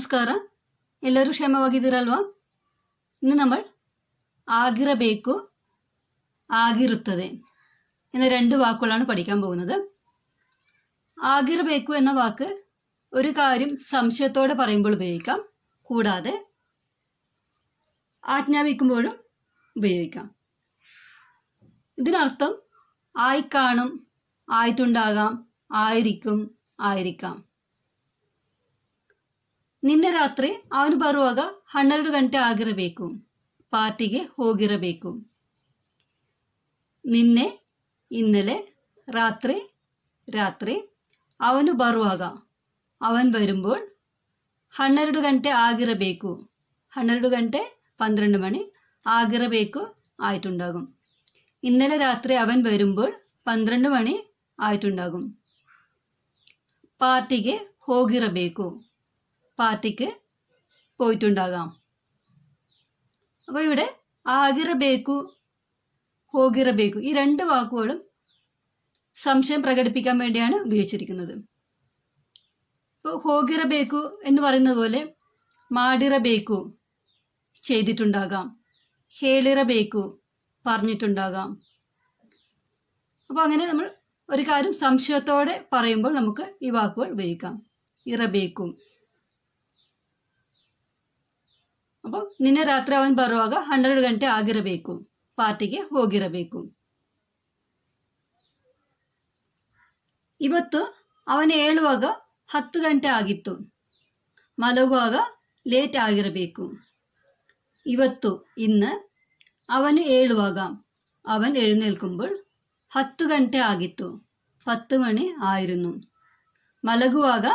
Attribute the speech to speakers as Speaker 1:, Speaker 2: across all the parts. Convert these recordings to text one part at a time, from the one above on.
Speaker 1: ನಮಸ್ಕಾರ ಎಲ್ಲರೂ ಕ್ಷೇಮವಾಗಿದ್ದೀರಲ್ವಾ ಇನ್ನು നമ്മൾ ಆಗಿರಬೇಕು ಆಗಿರುತ್ತದೆ എന്ന രണ്ട് വാക്കുകളാണ് പഠിക്കാൻ പോകുന്നത് ആകിരബേക്കു എന്ന വാക്ക് ഒരു കാര്യം സംശയത്തോടെ പറയുമ്പോൾ ഉപയോഗിക്കാം കൂടാതെ ആജ്ഞാപിക്കുമ്പോഴും ഉപയോഗിക്കാം ഇതിനർത്ഥം ആയിക്കാണും ആയിട്ടുണ്ടാകാം ಆಯ್ರಿಕಂ ಆಯ್ರಿಕಾಂ ನಿನ್ನೆ ರಾತ್ರಿ ಅವನು ಬರುವಾಗ ಹನ್ನೆರಡು ಗಂಟೆ ಆಗಿರಬೇಕು ಪಾರ್ಟಿಗೆ ಹೋಗಿರಬೇಕು ನಿನ್ನೆ ഇന്നലെ രാത്രി രാത്രി അവന് ബറുവാക അവൻ വരുമ്പോൾ ഹണ്ണരಡು ഗಂಟೆ ಆಗಿರಬೇಕು ഹണ്ണരಡು ഗಂಟೆ പന്ത്രണ്ട് മണി ಆಗಿರಬೇಕು ആയിട്ടുണ്ടാകും. ഇന്നലെ രാത്രി അവൻ വരുമ്പോൾ പന്ത്രണ്ട് മണി ആയിട്ടുണ്ടാകും. പാർട്ടിക്ക് ഹോഗിറബേക്കു പാർട്ടിക്ക് പോയിട്ടുണ്ടാകാം. അപ്പോൾ ഇവിടെ ആഗിറബേക്കു ഹോഗിറബേക്കു ഈ രണ്ട് വാക്കുകളും സംശയം പ്രകടിപ്പിക്കാൻ വേണ്ടിയാണ് ഉപയോഗിച്ചിരിക്കുന്നത്. ഇപ്പോൾ ഹോഗിറബേക്കു എന്ന് പറയുന്നത് പോലെ മാഡിറബേക്കു ചെയ്തിട്ടുണ്ടാകാം. ഹേളിറബേക്കു പറഞ്ഞിട്ടുണ്ടാകാം. അപ്പോൾ അങ്ങനെ നമ്മൾ ഒരു കാര്യം സംശയത്തോടെ പറയുമ്പോൾ നമുക്ക് ഈ വാക്കുകൾ ഉപയോഗിക്കാം. ഇറബേക്കും. അപ്പോൾ ನಿನ್ನೆ ರಾತ್ರಿ ಅವನು ಬರುವಾಗ ಹನ್ನೆರಡು ಗಂಟೆ ಆಗಿರಬೇಕು ಪಾರ್ಟಿಗೆ ಹೋಗಿರಬೇಕು ಇವತ್ತು ಅವನು ಹೇಳುವಾಗ ಹತ್ತು ಗಂಟೆ ಆಗಿತ್ತು ಮಲಗುವಾಗ ಲೇಟ್ ಆಗಿರಬೇಕು ಇವತ್ತು ഇന്ന് അവന് ഏഴുവാക അവൻ എഴുന്നേൽക്കുമ്പോൾ ಹತ್ತು ಗಂಟೆ ಆಗಿತ್ತು പത്ത് മണി ആയിരുന്നു മലകുവാക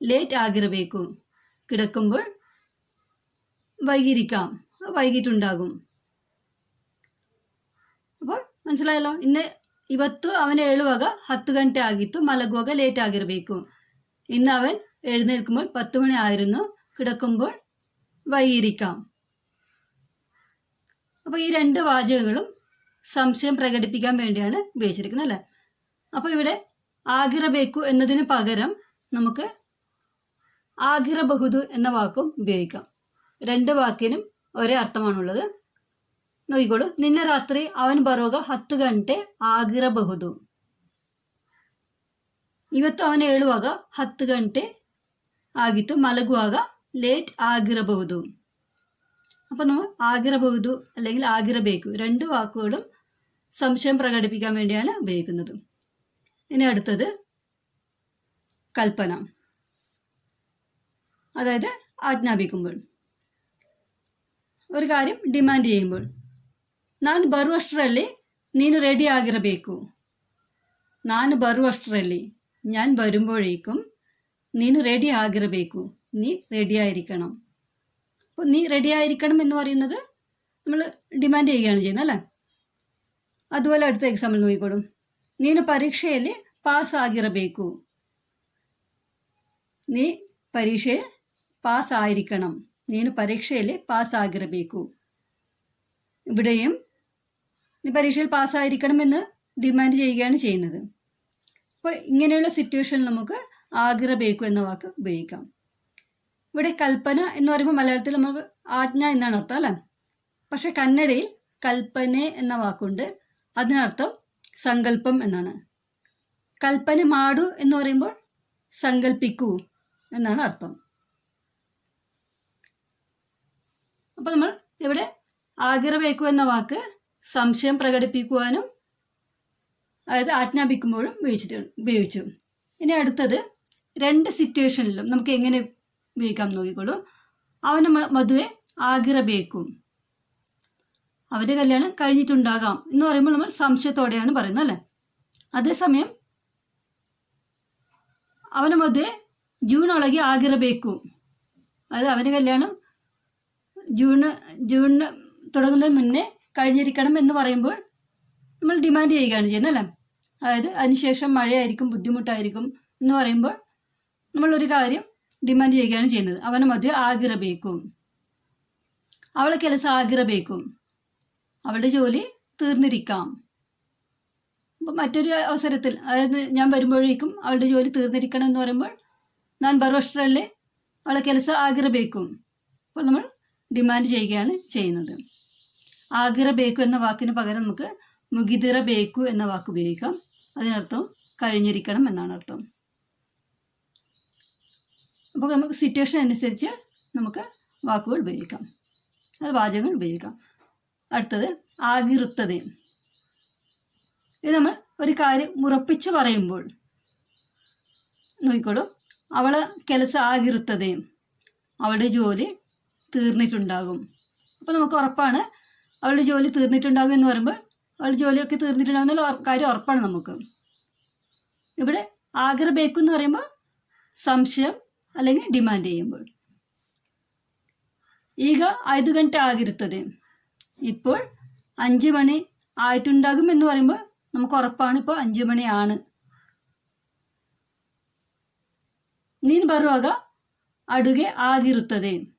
Speaker 1: ലേറ്റ് ಆಗಿರಬೇಕು കിടക്കുമ്പോൾ വൈകിരിക്കാം വൈകിട്ടുണ്ടാകും അപ്പോൾ മനസ്സിലായല്ലോ ഇന്ന് ಇವತ್ತು ಅವನ ಏಳುವಾಗ ಹತ್ತು ಗಂಟೆ ಆಗಿತ್ತು ಮಲಗುವಾಗ ಲೇಟ್ ಆಗಿರಬೇಕು ഇന്ന് അവൻ എഴുന്നേൽക്കുമ്പോൾ പത്ത് മണി ആയിരുന്നു കിടക്കുമ്പോൾ വൈകിരിക്കാം അപ്പോൾ ഈ രണ്ട് വാചകങ്ങളും സംശയം പ്രകടിപ്പിക്കാൻ വേണ്ടിയാണ് ഉപയോഗിച്ചിരിക്കുന്നത് അല്ലേ അപ്പോൾ ഇവിടെ ആഗ്രഹബേക്കു എന്നതിന് പകരം നമുക്ക് ആഗ്രഹബഹുദു എന്ന വാക്കും ഉപയോഗിക്കാം രണ്ട് വാക്കിനും ഒരേ അർത്ഥമാണുള്ളത് നോക്കിക്കോളൂ നിന്നെ രാത്രി അവൻ ಬರುವಾಗ ಹತ್ತು ಗಂಟೆ ಆಗಿರಬಹುದು ಇವತ್ತು ಅವನು ಹೇಳುವಾಗ ಹತ್ತು ಗಂಟೆ ಆಗಿತ್ತು ಮಲಗುವಾಗ ಲೇಟ್ ಆಗಿರಬಹುದು അപ്പോൾ നമ്മൾ ಆಗಿರಬಹುದು അല്ലെങ്കിൽ ಆಗಿರಬೇಕು രണ്ട് വാക്കുകളും സംശയം പ്രകടിപ്പിക്കാൻ വേണ്ടിയാണ് ഉപയോഗിക്കുന്നത് ഇനി അടുത്തത് കൽപ്പന അതായത് ആജ്ഞാപിക്കുമ്പോൾ ഒരു കാര്യം ഡിമാൻഡ് ചെയ്യുമ്പോൾ. ನಾನು ಬರುವಷ್ಟರಲ್ಲಿ റെഡി ആകിറബേക്കു നാന് ബറു ಬರುವಷ್ಟರಲ್ಲಿ ഞാൻ വരുമ്പോഴേക്കും നീനു റെഡി ആകിറബേക്കു നീ റെഡി ആയിരിക്കണം. അപ്പോൾ നീ റെഡി ആയിരിക്കണം എന്ന് പറയുന്നത് നമ്മൾ ഡിമാൻഡ് ചെയ്യുകയാണ് ചെയ്യുന്നത് അല്ലേ? അതുപോലെ അടുത്ത എക്സാമ്പിൾ നോക്കിക്കോളും. നീനു പരീക്ഷയിൽ പാസ്സാകിറബേക്കു നീ പരീക്ഷയിൽ പാസ്സായിരിക്കണം ನೀನು ಪರೀಕ್ಷೆಯಲ್ಲಿ ಪಾಸ್ ഇവിടെയും നീ പരീക്ഷയിൽ പാസ്സായിരിക്കണമെന്ന് ഡിമാൻഡ് ചെയ്യുകയാണ് ചെയ്യുന്നത്. അപ്പോൾ ഇങ്ങനെയുള്ള സിറ്റുവേഷനിൽ നമുക്ക് ആഗ്രഹിക്കു എന്ന വാക്ക് ഉപയോഗിക്കാം. ഇവിടെ കൽപ്പന എന്ന് പറയുമ്പോൾ മലയാളത്തിൽ നമുക്ക് ആജ്ഞ എന്നാണ് അർത്ഥം അല്ലേ? പക്ഷെ കന്നഡയിൽ കൽപ്പന എന്ന വാക്കുണ്ട്. അതിനർത്ഥം സങ്കല്പം എന്നാണ്. കൽപ്പന മാടു എന്ന് പറയുമ്പോൾ സങ്കല്പിക്കൂ എന്നാണ് അർത്ഥം. അപ്പോൾ നമ്മൾ ഇവിടെ ആഗ്രഹിക്കുക എന്ന വാക്ക് സംശയം പ്രകടിപ്പിക്കുവാനും അതായത് ആജ്ഞാപിക്കുമ്പോഴും ഉപയോഗിച്ചിട്ട് ഉപയോഗിച്ചു. ഇനി അടുത്തത് രണ്ട് സിറ്റുവേഷനിലും നമുക്ക് എങ്ങനെ ഉപയോഗിക്കാം നോക്കിക്കോളൂ. അവന് മധുവെ ആഗ്രഹിക്കും അവന്റെ കല്യാണം കഴിഞ്ഞിട്ടുണ്ടാകാം എന്ന് പറയുമ്പോൾ നമ്മൾ സംശയത്തോടെയാണ് പറയുന്നത് അല്ലേ? അതേസമയം അവന് മധുവെ ജൂൺ ഒളകി ആഗ്രഹിക്കും അതായത് അവന്റെ കല്യാണം ജൂണ് ജൂണിന് തുടങ്ങുന്നതിന് മുന്നേ കഴിഞ്ഞിരിക്കണം എന്ന് പറയുമ്പോൾ നമ്മൾ ഡിമാൻഡ് ചെയ്യുകയാണ് ചെയ്യുന്നത് അല്ലേ? അതായത് അതിനുശേഷം മഴയായിരിക്കും ബുദ്ധിമുട്ടായിരിക്കും എന്ന് പറയുമ്പോൾ നമ്മളൊരു കാര്യം ഡിമാൻഡ് ചെയ്യുകയാണ് ചെയ്യുന്നത്. അവനെ മധ്യ ആഗ്രഹിക്കും. അവളെ ಕೆಲಸ ആഗ്രഹിക്കും. അവളുടെ ജോലി തീർന്നിരിക്കാം. അപ്പം മറ്റൊരു അവസരത്തിൽ അതായത് ഞാൻ വരുമ്പോഴേക്കും അവളുടെ ജോലി തീർന്നിരിക്കണം എന്ന് പറയുമ്പോൾ ഞാൻ ബർവഷ്ട്രല്ലേ അവളെ ಕೆಲಸ ആഗ്രഹിക്കും. അപ്പോൾ നമ്മൾ ഡിമാൻഡ് ചെയ്യുകയാണ് ചെയ്യുന്നത്. ആഗിറ ബേക്കു എന്ന വാക്കിന് പകരം നമുക്ക് മുഗിതിറ ബേക്കു എന്ന വാക്ക് ഉപയോഗിക്കാം. അതിനർത്ഥം കഴിഞ്ഞിരിക്കണം എന്നാണ് അർത്ഥം. അപ്പോൾ നമുക്ക് സിറ്റുവേഷൻ അനുസരിച്ച് നമുക്ക് വാക്കുകൾ ഉപയോഗിക്കാം. അത് വാചകങ്ങൾ ഉപയോഗിക്കാം. അടുത്തത് ആകിറുത്തത് ഇത് നമ്മൾ ഒരു കാര്യം ഉറപ്പിച്ച് പറയുമ്പോൾ നോക്കിക്കോളൂ. അവളെ കെലസ് ആകിറുത്തത് അവളുടെ ജോലി തീർന്നിട്ടുണ്ടാകും. അപ്പോൾ നമുക്ക് ഉറപ്പാണ് അവളുടെ ജോലി തീർന്നിട്ടുണ്ടാകും എന്ന് പറയുമ്പോൾ അവളുടെ ജോലിയൊക്കെ തീർന്നിട്ടുണ്ടാകുന്ന എന്നുള്ള കാര്യം ഉറപ്പാണ് നമുക്ക്. ഇവിടെ ആഗ്രഹിക്കും എന്ന് പറയുമ്പോൾ സംശയം അല്ലെങ്കിൽ ഡിമാൻഡ് ചെയ്യുമ്പോൾ. ഈഗ ഐതു ഗണ്ട ആകരുത്തത് ഇപ്പോൾ അഞ്ച് മണി ആയിട്ടുണ്ടാകും എന്ന് പറയുമ്പോൾ നമുക്ക് ഉറപ്പാണ് ഇപ്പോൾ അഞ്ച് മണിയാണ്. നീൻ ബറുവാക അടുകെ ആകിരുത്തതേ.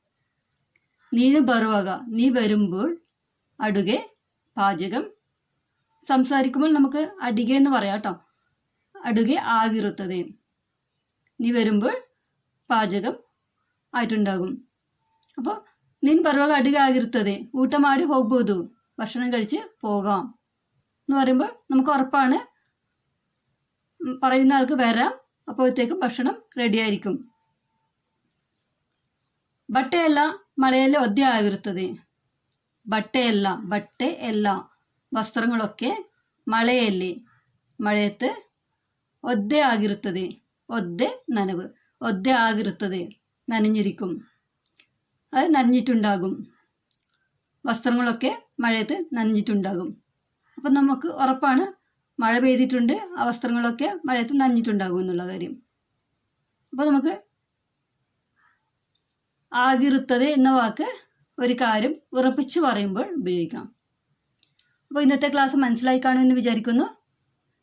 Speaker 1: നീനു ബറുവാക നീ വരുമ്പോൾ അടുകെ പാചകം സംസാരിക്കുമ്പോൾ നമുക്ക് അടികെ എന്ന് പറയാം കേട്ടോ. അടുകെ ആകിറുത്തതയും നീ വരുമ്പോൾ പാചകം ആയിട്ടുണ്ടാകും. അപ്പോൾ നീൻ പർവക അടുകെ ആകിറുത്തതേ. ഊട്ടമാടി ഹോബോതു ഭക്ഷണം കഴിച്ച് പോകാം എന്ന് പറയുമ്പോൾ നമുക്ക് ഉറപ്പാണ് പറയുന്ന ആൾക്ക് വരാം അപ്പോഴത്തേക്കും ഭക്ഷണം റെഡിയായിരിക്കും ബട്ടയല്ല ಮಳೆಯಲ್ಲಿ ഒദ്യ ആകൃത്തത് ಬಟ್ಟೆ ബട്ട ಬಟ್ಟೆ വസ്ത്രങ്ങളൊക്കെ ವಸ್ತ್ರಗಳೊಕ್ಕೆ മഴയത്ത് ഒദ്യ ആകൃത്തത് ഒദ്യ നനവ് ഒദ്യ ആകൃത്തത് നനഞ്ഞിരിക്കും. അത് നനഞ്ഞിട്ടുണ്ടാകും. വസ്ത്രങ്ങളൊക്കെ മഴയത്ത് നനഞ്ഞിട്ടുണ്ടാകും. അപ്പം നമുക്ക് ഉറപ്പാണ് മഴ പെയ്തിട്ടുണ്ട് ആ വസ്ത്രങ്ങളൊക്കെ മഴയത്ത് നനഞ്ഞിട്ടുണ്ടാകും എന്നുള്ള കാര്യം. അപ്പോൾ നമുക്ക് ആകിരുത്തത് എന്ന വാക്ക് ഒരു കാര്യം ഉറപ്പിച്ചു പറയുമ്പോൾ ഉപയോഗിക്കാം. അപ്പോൾ ഇന്നത്തെ ക്ലാസ് മനസ്സിലായി കാണുമെന്ന് വിചാരിക്കുന്നു.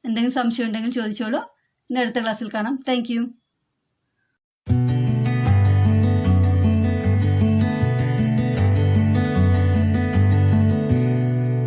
Speaker 1: എന്തെങ്കിലും സംശയം ഉണ്ടെങ്കിൽ ചോദിച്ചോളൂ. ഇനി അടുത്ത ക്ലാസ്സിൽ കാണാം. താങ്ക്